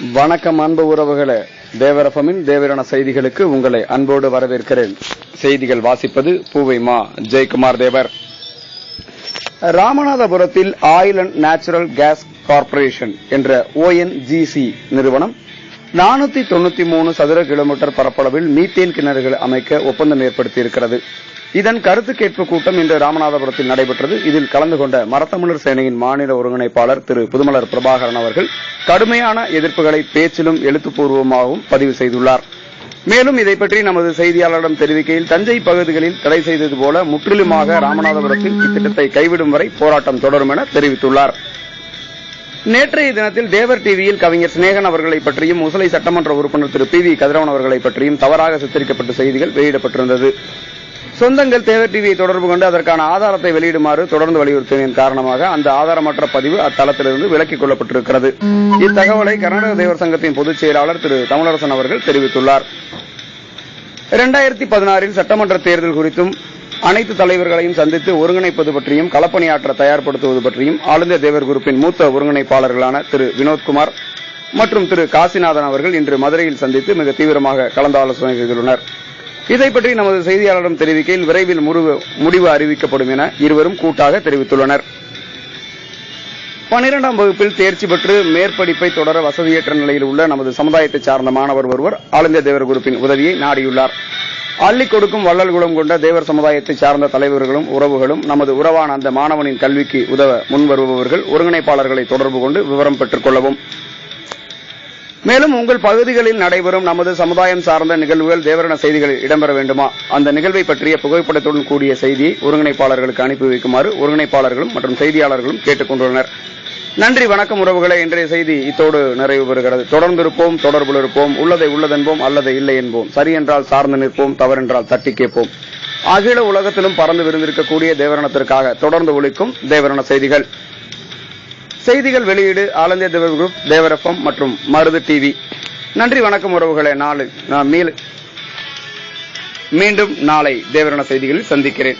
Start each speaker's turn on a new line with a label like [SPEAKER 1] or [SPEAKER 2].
[SPEAKER 1] வணக்கம் அன்பு உறவுகளே. தேவரஃபமின் தேவரான செய்திகளுக்கு உங்களை அன்போடு வரவேற்கிறேன். செய்திகள் வாசிப்பது பூவை மா ஜெயக்குமார் தேவர். ராமநாதபுரத்தில் oil and natural gas corporation என்ற ஓஎன்ஜிசி நிறுவனம் நானூத்தி தொண்ணூத்தி மூணு சதுர கிலோமீட்டர் பரப்பளவில் மீத்தேன் கிணறுகள் அமைக்க ஒப்பந்தம் ஏற்படுத்தியிருக்கிறது. இதன் கருத்து கேட்பு கூட்டம் இன்று ராமநாதபுரத்தில் நடைபெற்றது. இதில் கலந்து கொண்ட மரத்தமிழர் சேனையின் மாநில ஒருங்கிணைப்பாளர் திரு புதுமலர் பிரபாகரன் அவர்கள் கடுமையான எதிர்ப்புகளை பேச்சிலும் எழுத்துப்பூர்வமாகவும் பதிவு செய்துள்ளார். மேலும் இதை பற்றி நமது செய்தியாளரிடம் தெரிவிக்கையில் தஞ்சை பகுதிகளில் தடை செய்தது போல முற்றிலுமாக ராமநாதபுரத்தில் இத்திட்டத்தை கைவிடும் வரை போராட்டம் தொடரும் என தெரிவித்துள்ளார். நேற்றைய தினத்தில் தேவர் டிவியில் கவிஞர் சிநேகன் அவர்களை பற்றியும் முசலை சட்டமன்ற உறுப்பினர் திரு பி வி கதிரவன் அவர்களை பற்றியும் தவறாக சித்தரிக்கப்பட்ட செய்திகள் வெளியிடப்பட்டிருந்தது. சொந்தங்கள் தேவர் டிவியை தொடர்பு கொண்டு அதற்கான ஆதாரத்தை வெளியிடுமாறு தொடர்ந்து வலியுறுத்தியதன் காரணமாக அந்த ஆதாரமற்ற பதிவு அத்தளத்திலிருந்து விலக்கிக் கொள்ளப்பட்டிருக்கிறது. இத்தகவலை கர்நாடக தேவர் சங்கத்தின் பொதுச் செயலாளர் திரு தமிழரசன் அவர்கள் தெரிவித்துள்ளார். இரண்டாயிரத்தி பதினாறில் சட்டமன்ற தேர்தல் குறித்தும் அனைத்து தலைவர்களையும் சந்தித்து ஒருங்கிணைப்பது பற்றியும் களப்பணியாற்ற தயார்படுத்துவது பற்றியும் ஆளுந்த தேவர் குரூப்பின் மூத்த ஒருங்கிணைப்பாளர்களான திரு வினோத்குமார் மற்றும் திரு காசிநாதன் அவர்கள் இன்று மதுரையில் சந்தித்து மிக தீவிரமாக கலந்தாலோசனை செய்துள்ளனா் இதை பற்றி நமது செய்தியாளரிடம் தெரிவிக்கையில் விரைவில் முடிவு அறிவிக்கப்படும் என இருவரும் கூட்டாக தெரிவித்துள்ளனர். பனிரெண்டாம் வகுப்பில் தேர்ச்சி பெற்று மேற்படிப்பை தொடர வசதியற்ற நிலையில் உள்ள நமது சமுதாயத்தை சார்ந்த மாணவர் ஒருவர் ஆளுந்த தேவர் குரூப்பின் உதவியை நாடியுள்ளார். அள்ளி கொடுக்கும் வள்ளல் குலம் கொண்ட தேவர் சமுதாயத்தை சார்ந்த தலைவர்களும் உறவுகளும் நமது உறவான அந்த மாணவனின் கல்விக்கு உதவ முன்வருபவர்கள் ஒருங்கிணைப்பாளர்களை தொடர்பு கொண்டு விவரம் பெற்றுக் கொள்ளவும். மேலும் உங்கள் பகுதிகளில் நடைபெறும் நமது சமுதாயம் சார்ந்த நிகழ்வுகள் தேவரண செய்திகளில் இடம்பெற வேண்டுமா? அந்த நிகழ்வை பற்றிய புகைப்படத்துடன் கூடிய செய்தியை ஒருங்கிணைப்பாளர்களுக்கு அனுப்பி வைக்குமாறு ஒருங்கிணைப்பாளர்களும் மற்றும் செய்தியாளர்களும் கேட்டுக் கொண்டுள்ளனர் நன்றி வணக்கம் உறவுகளை. இன்றைய செய்தி இத்தோடு நிறைவு பெறுகிறது. தொடர்ந்து இருப்போம் தொடர்பில் இருப்போம். உள்ளதை உள்ளதென்போம் அல்லது இல்லை என்போம். சரி என்றால் சார்ந்து நிற்போம் தவறென்றால் தட்டி கேட்போம். அகில உலகத்திலும் பறந்து விருந்திருக்கக்கூடிய தேவரணத்திற்காக தொடர்ந்து ஒழிக்கும் தேவரண செய்திகள். செய்திகள் வெளியீடு ஆலந்திய இந்தியா தேவர் குரூப் தேவரப்பம் மற்றும் மருது டிவி நன்றி வணக்கம் உறவுகளை. நாளை நான் மீண்டும் நாளை தேவரான செய்திகளில் சந்திக்கிறேன்.